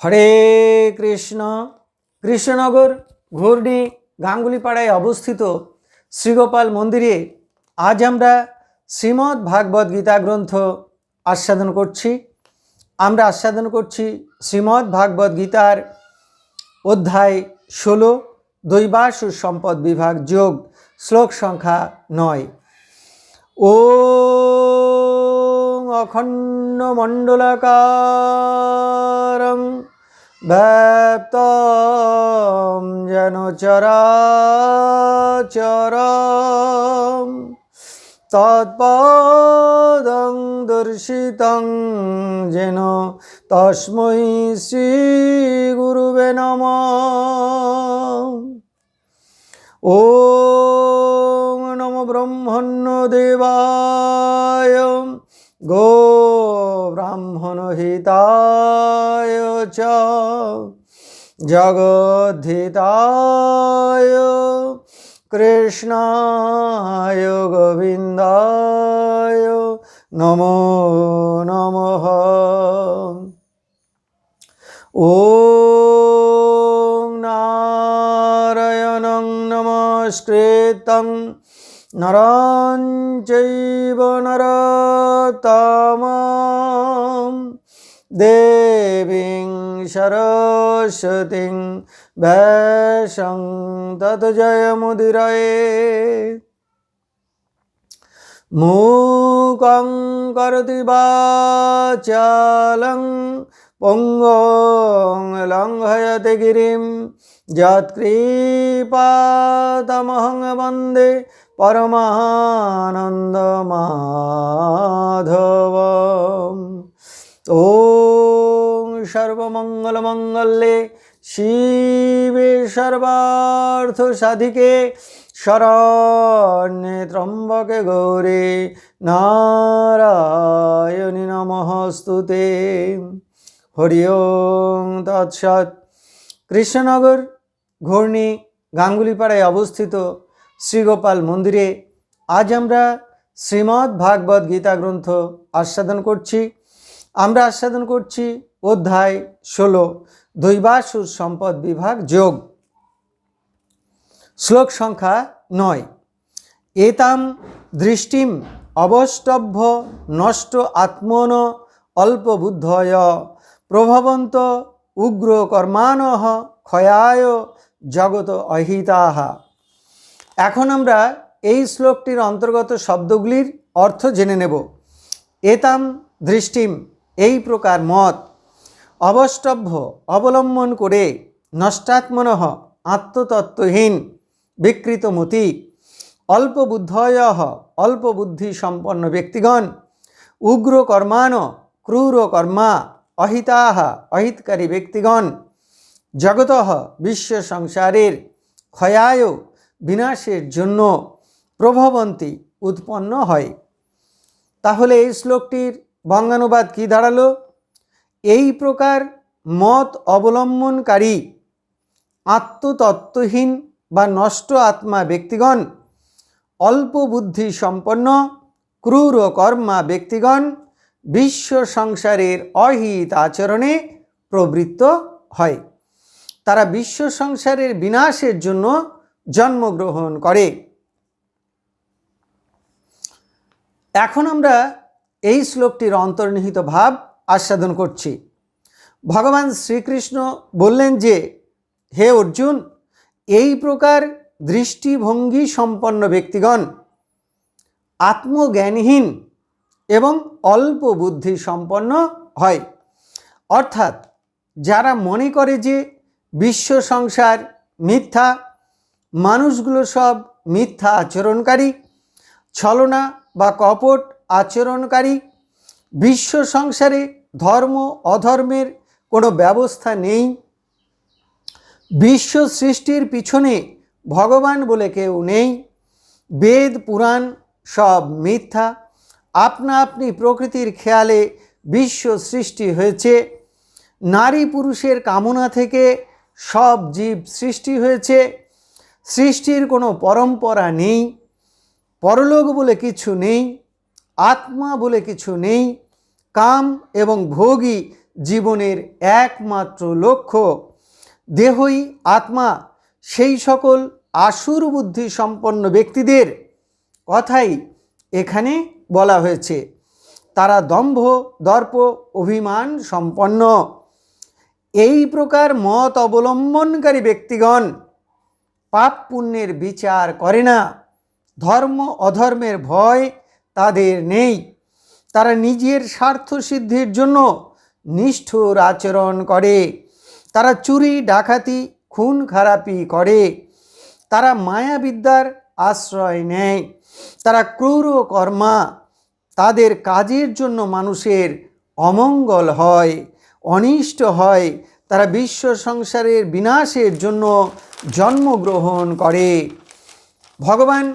হরে কৃষ্ণ, কৃষ্ণনগর ঘূর্ণি গাঙ্গুলিপাড়ায় অবস্থিত শ্রীগোপাল মন্দিরে আজ আমরা শ্রীমদ্ ভাগবত গীতা গ্রন্থ আস্বাদন করছি। আমরা আস্বাদন করছি শ্রীমদ্ ভাগবত গীতার অধ্যায় ষোলো দৈবাসু সম্পদ বিভাগ যোগ, শ্লোক সংখ্যা নয়। ও অখণ্ড মণ্ডলাকারং ব্যপ্তম যেন চরাচর তৎপদং দর্শিতং যেন তস্মৈ শ্রী গুরুবে নম। ও নম ব্রহ্মণ্য দেবায়। গো ব্রাহ্মণহিতায় চ জগদ্ধিতায় কৃষ্ণায় গোবিন্দায় নমো নম। ও নারায়ণ নমস্কৃত। নরাঞ্চৈব নরতামা দেবীং সরস্বতীং ভ্যাসং তত জয় মুদিরয়ে মূকং করতি বাচালং পঙ্গং লঙ্ঘয়তে গিরিম। যৎকৃপাতমহং বন্দে পরমানন্দমা সর্বমঙ্গলমঙ্গলে শিবে সর্বার্থ সাধিকে শরণ্যে ত্রম্বকে গৌরে নারায়ণী নমস্তুতে। হরি ওম তৎসৎ। কৃষ্ণনগর ঘূর্ণি গাঙ্গুলিপাড়ায় অবস্থিত শ্রীগোপাল মন্দিরে আজ আমরা শ্রীমদ্ ভাগবত গীতা গ্রন্থ আস্বাদন করছি। আমরা আস্বাদন করছি অধ্যায় ষোলো দৈবাসুর সম্পদ বিভাগ যোগ। শ্লোক সংখ্যা নয়। এতাম দৃষ্টিম অবষ্টভ্য নষ্ট আত্মন অল্পবুদ্ধয় প্রভবন্ত উগ্র কর্মানহ ক্ষয়ায় জগত অহিতাহা। এখন আমরা এই শ্লোকটির অন্তর্গত শব্দগুলির অর্থ জেনে নেব। এতাম দৃষ্টিম এই প্রকার মত অবষ্টভ্য অবলম্বন করে নষ্টাত্মনঃ আত্মতত্ত্বহীন বিকৃতমতি অল্পবুদ্ধয় অল্পবুদ্ধি সম্পন্ন ব্যক্তিগণ, উগ্র কর্মান ক্রূর কর্মা, অহিতাহা অহিতকারী ব্যক্তিগণ, জগত বিশ্ব সংসারের ক্ষয়ায় বিনাশের জন্য প্রভবন্তী উৎপন্ন হয়। তাহলে এই শ্লোকটির বঙ্গানুবাদ কি দাঁড়াল? এই প্রকার মত অবলম্বনকারী, আত্মতত্ত্বহীন বা নষ্ট আত্মা ব্যক্তিগণ, অল্প বুদ্ধি সম্পন্ন, ক্রূর কর্মা ব্যক্তিগণ বিশ্ব সংসারের অহিত আচরণে প্রবৃত্ত হয়। তারা বিশ্ব সংসারের বিনাশের জন্য জন্মগ্রহণ করে। এখন আমরা এই শ্লোকটির অন্তর্নিহিত ভাব আস্বাদন করছি। ভগবান শ্রীকৃষ্ণ বললেন যে, হে অর্জুন, এই প্রকার দৃষ্টিভঙ্গি সম্পন্ন ব্যক্তিগণ আত্মজ্ঞানহীন এবং অল্প বুদ্ধি সম্পন্ন হয়। অর্থাৎ যারা মনে করে যে বিশ্ব সংসার মিথ্যা, মানুষগুলো সব মিথ্যা আচরণকারী, ছলনা বা কপট আচরণকারী, বিশ্ব সংসারে ধর্ম, অধর্মের কোনো ব্যবস্থা নেই। বিশ্ব সৃষ্টির পিছনে ভগবান বলে কেউ নেই। বেদ, পুরাণ সব মিথ্যা। আপনা আপনি প্রকৃতির খেয়ালে বিশ্ব সৃষ্টি হয়েছে। নারী পুরুষের কামনা থেকে সব জীব সৃষ্টি হয়েছে। সৃষ্টির কোনো পরম্পরা নেই। পরলোক বলে কিছু নেই। আত্মা বলে কিছু নেই। কাম এবং ভোগই জীবনের একমাত্র লক্ষ্য। দেহই আত্মা, সেই সকল আসুর বুদ্ধি সম্পন্ন ব্যক্তিদের কথাই এখানে বলা হয়েছে। তারা দম্ভ, দর্প, অভিমান সম্পন্ন। এই প্রকার মত অবলম্বনকারী ব্যক্তিগণ পাপ পুণ্যের বিচার করে না। ধর্ম অধর্মের ভয় তাদের নেই। তারা নিজের স্বার্থ সিদ্ধির জন্য নিষ্ঠুর আচরণ করে। তারা চুরি, ডাকাতি, খুন, খারাপি করে। তারা মায়াবিদ্যার আশ্রয় নেয়। তারা ক্রূর কর্মা। তাদের কাজের জন্য মানুষের অমঙ্গল হয়, অনিষ্ট হয়। তারা বিশ্ব সংসারের বিনাশের জন্য জন্মগ্রহণ করে। ভগবান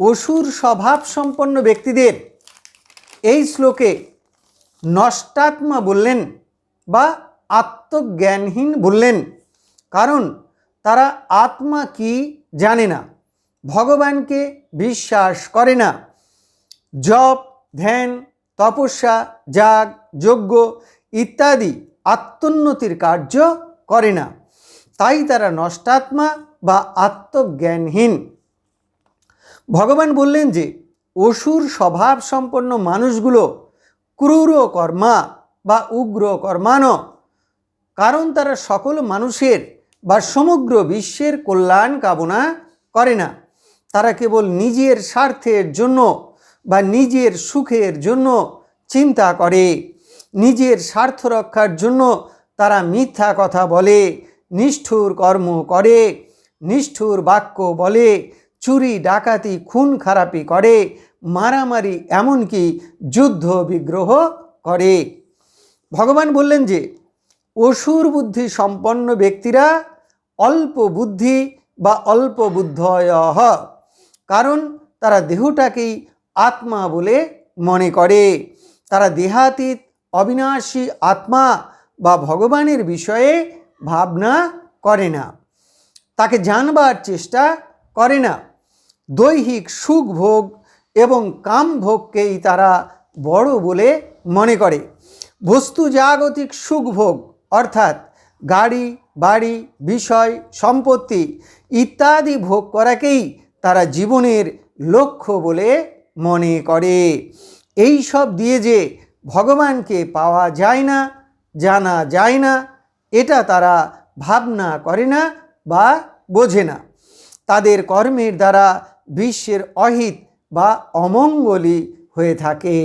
অসুর স্বভাব সম্পন্ন ব্যক্তিদের এই শ্লোকে নষ্টাত্মা বললেন বা আত্মজ্ঞানহীন বললেন। কারণ তারা আত্মা কি জানে না, ভগবানকে বিশ্বাস করে না। জপ, ধ্যান, তপস্যা, যাগ, যজ্ঞ ইত্যাদি আত্মোন্নতির কার্য করে না। তাই তারা নষ্টাত্মা বা আত্মজ্ঞানহীন। ভগবান বললেন যে অসুর স্বভাব সম্পন্ন মানুষগুলো ক্রূর কর্মা বা উগ্র কর্মানো। কারণ তারা সকল মানুষের বা সমগ্র বিশ্বের কল্যাণ কামনা করে না। তারা কেবল নিজের স্বার্থের জন্য বা নিজের সুখের জন্য চিন্তা করে। নিজের স্বার্থ রক্ষার জন্য তারা মিথ্যা কথা বলে, নিষ্ঠুর কর্ম করে, নিষ্ঠুর বাক্য বলে চুরি, ডাকাতি, খুন, খারাপি করে, মারামারি, এমনকি যুদ্ধ বিগ্রহ করে। ভগবান বললেন যে, অসুর বুদ্ধি সম্পন্ন ব্যক্তিরা অল্প বুদ্ধি বা অল্প বুদ্ধয় কারণ তারা দেহটাকেই আত্মা বলে মনে করে। তারা দেহাতীত, অবিনাশী আত্মা বা ভগবানের বিষয়ে ভাবনা করে না। তাকে জানবার চেষ্টা করে না। দৈহিক সুখ ভোগ এবং কাম ভোগকেই তারা বড় বলে মনে করে। বস্তু জাগতিক সুখ ভোগ অর্থাৎ গাড়ি, বাড়ি, বিষয়, সম্পত্তি ইত্যাদি ভোগ করাকেই তারা জীবনের লক্ষ্য বলে মনে করে। এই সব দিয়ে যে ভগবানকে পাওয়া যায় না, জানা যায় না, এটা তারা ভাবনা করে না বা বোঝে না। তাদের কর্মের দ্বারা বিশ্বের অহিত বা অমঙ্গলই হয়ে থাকে।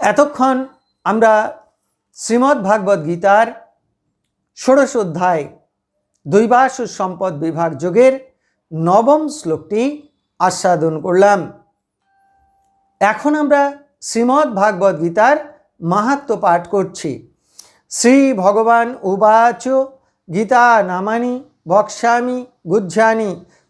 এতক্ষণ আমরা শ্রীমদ্ ভাগবত গীতার ষোড়শ অধ্যায় দৈবাস সম্পদ বিভাগ যোগের নবম শ্লোকটি আস্বাদন করলাম। এখন আমরা শ্রীমদ্ ভাগবত গীতার মাহাত্ম পাঠ করছি। শ্রী ভগবান উবাচ গীতা নামানি বক্ষ্যামি গুজ্জানি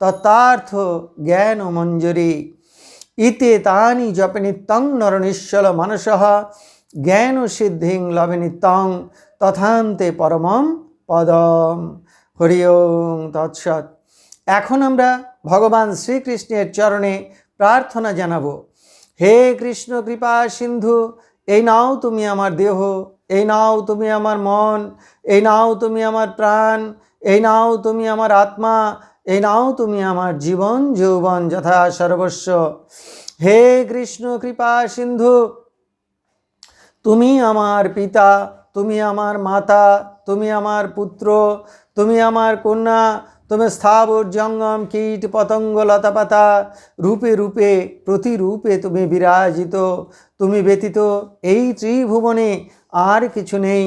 তত্তার্থ জ্ঞান মঞ্জুরি। ইতে তানি জপে নিত্যং নরনিশ্বল মানস। জ্ঞান সিদ্ধিং লবে নিত্যং তথান্তে পরমম পদম। হরি ওং তৎসৎ। এখন আমরা ভগবান শ্রীকৃষ্ণের চরণে প্রার্থনা জানাব। হে কৃষ্ণ কৃপা সিন্ধু, এই নাও তুমি আমার দেহ, এই নাও তুমি আমার মন, এই নাও তুমি আমার প্রাণ, এই নাও তুমি আমার আত্মা এই নাও তুমি আমার জীবন, যৌবন যথা সর্বস্ব। হে কৃষ্ণ, কৃপা সিন্ধু, তুমি আমার পিতা, তুমি আমার মাতা, তুমি আমার পুত্র, তুমি আমার কন্যা, তুমি স্থাবর জঙ্গম, কীট, পতঙ্গ, লতাপাতা, রূপে রূপে, প্রতিরূপে তুমি বিরাজিত, তুমি ব্যতীত এই ত্রিভুবনে আর কিছু নেই।